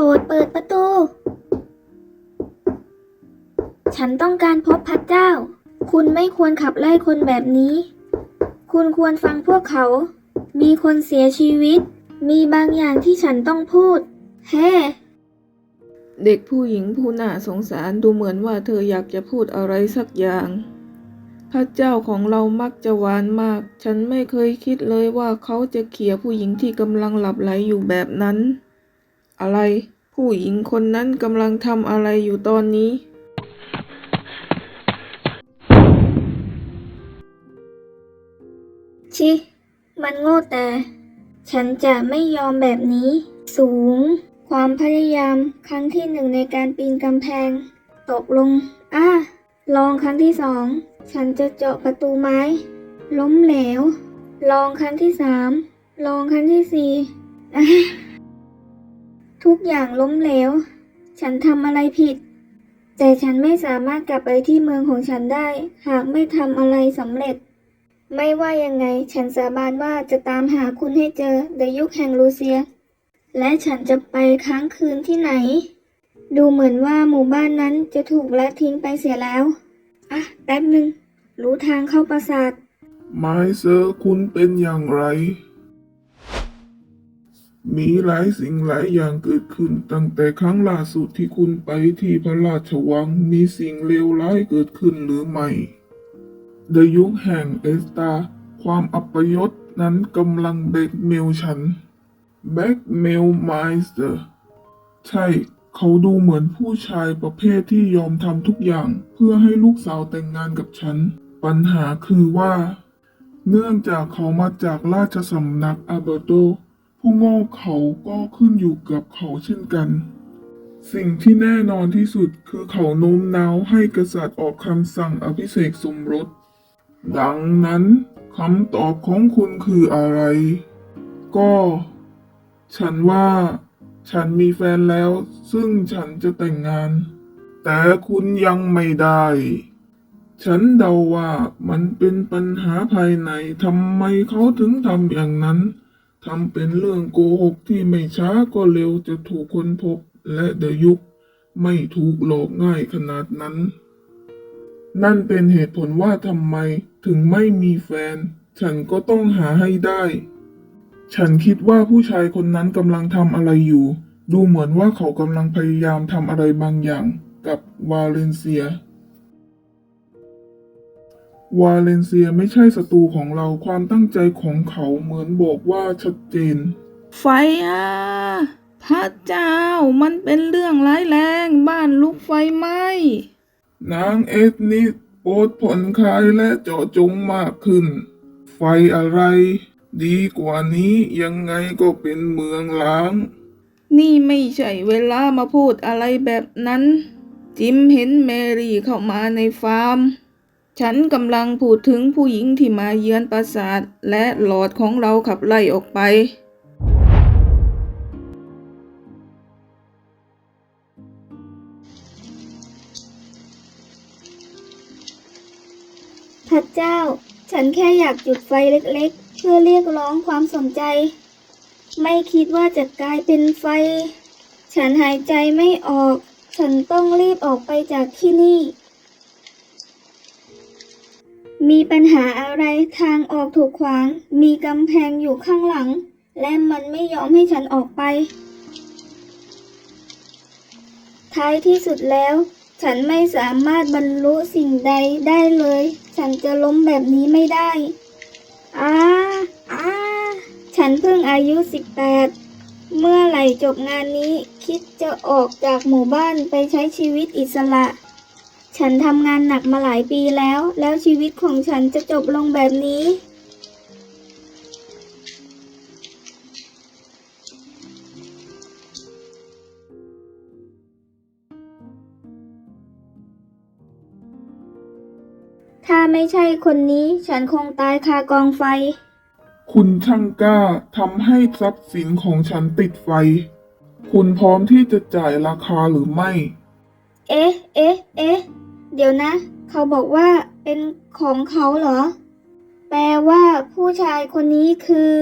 โปรดเปิดประตู ฉันต้องการพบพระเจ้า คุณไม่ควรขับไล่คนแบบนี้ คุณควรฟังพวกเขา มีคนเสียชีวิต มีบางอย่างที่ฉันต้องพูด เฮ้เด็กผู้หญิงผู้น่าสงสารดูเหมือนว่าเธออยากจะพูดอะไรสักอย่าง พระเจ้าของเรามักจะหวานมาก ฉันไม่เคยคิดเลยว่าเขาจะเขี่ยผู้หญิงที่กำลังหลับไหลอยู่แบบนั้น อะไร ผู้หญิงคนนั้นกำลังทำอะไรอยู่ตอนนี้ ชิ มันโง่แต่ ฉันจะไม่ยอมแบบนี้ สูง ความพยายามครั้งที่หนึ่งในการปีนกำแพง ตกลงอะลองครั้งที่สอง ฉันจะเจาะประตูไม้ ล้มเหลว ลองครั้งที่สาม ลองครั้งที่สี่ ทุกอย่างล้มเหลว ฉันทำอะไรผิด แต่ฉันไม่สามารถกลับไปที่เมืองของฉันได้ หากไม่ทำอะไรสำเร็จ ไม่ว่ายังไง ฉันสาบานว่าจะตามหาคุณให้เจอในยุคแห่งลูเซีย และฉันจะไปค้างคืนที่ไหน ดูเหมือนว่าหมู่บ้านนั้นจะถูกละทิ้งไปเสียแล้ว อะ แป๊บหนึ่งรู้ทางเข้าปราสาทไมเซอร์คุณเป็นอย่างไร มีหลายสิ่งหลายอย่างเกิดขึ้น ตั้งแต่ครั้งล่าสุดที่คุณไปที่พระราชวังมีสิ่งเลวร้ายเกิดขึ้นหรือไม่ ในยุคแห่งเอสตา ความอัปยศนั้นกำลังแบกเมลฉัน แบกเมลไมสเตอร์ใช่ เขาดูเหมือนผู้ชายประเภทที่ยอมทำทุกอย่างเพื่อให้ลูกสาวแต่งงานกับฉัน ปัญหาคือว่า เนื่องจากเขามาจากราชสำนักอาเบโต ผู้โง่เขาก็ขึ้นอยู่กับเขาเช่นกัน สิ่งที่แน่นอนที่สุดคือเขาโน้มน้าวให้กษัตริย์ออกคำสั่งอภิเษกสมรส ดังนั้นคำตอบของคุณคืออะไร ก็ ฉันว่า ฉันมีแฟนแล้ว ซึ่งฉันจะแต่งงาน แต่คุณยังไม่ได้ ฉันเดาว่ามันเป็นปัญหาภายในทำไมเขาถึงทำอย่างนั้น ทำเป็นเรื่องโกหกที่ไม่ช้าก็เร็วจะถูกค้นพบและเดยุคไม่ถูกหลอกง่ายขนาดนั้น นั่นเป็นเหตุผลว่าทำไมถึงไม่มีแฟน ฉันก็ต้องหาให้ได้ ฉันคิดว่าผู้ชายคนนั้นกำลังทำอะไรอยู่ ดูเหมือนว่าเขากำลังพยายามทำอะไรบางอย่างกับวาเลนเซีย วาเลนเซียไม่ใช่ศัตรูของเราความตั้งใจของเขาเหมือนบอกว่าชัดเจน ไฟอะพระเจ้ามันเป็นเรื่องร้ายแรงบ้านลุกไฟไหม้นางเอสนิสโปรดผ่อนคลายและเจาะจงมากขึ้น ไฟอะไร ดีกว่านี้ยังไงก็เป็นเมืองล้าง นี่ไม่ใช่เวลามาพูดอะไรแบบนั้น จิมเห็นแมรี่เข้ามาในฟาร์ม ฉันกำลังพูดถึงผู้หญิงที่มาเยือนปราสาทและหลอดของเราขับไล่ออกไป พระเจ้า ฉันแค่อยากจุดไฟเล็กๆ เพื่อเรียกร้องความสนใจ ไม่คิดว่าจะกลายเป็นไฟ ฉันหายใจไม่ออก ฉันต้องรีบออกไปจากที่นี่ มีปัญหาอะไรทางออกถูกขวาง มีกำแพงอยู่ข้างหลัง และมันไม่ยอมให้ฉันออกไป ท้ายที่สุดแล้ว ฉันไม่สามารถบรรลุสิ่งใดได้เลย ฉันจะล้มแบบนี้ไม่ได้อ้าอ้าฉันเพิ่งอายุ 18 เมื่อไหร่จบงานนี้ คิดจะออกจากหมู่บ้านไปใช้ชีวิตอิสระ ฉันทำงานหนักมาหลายปีแล้ว แล้วชีวิตของฉันจะจบลงแบบนี้ ถ้าไม่ใช่คนนี้ฉันคงตายคากองไฟ คุณช่างกล้าทำให้ทรัพย์สินของฉันติดไฟ คุณพร้อมที่จะจ่ายราคาหรือไม่ เอ๊ะ เอ๊ะ เอ๊ะ เดี๋ยวนะ เขาบอกว่าเป็นของเขาเหรอ แปลว่าผู้ชายคนนี้คือ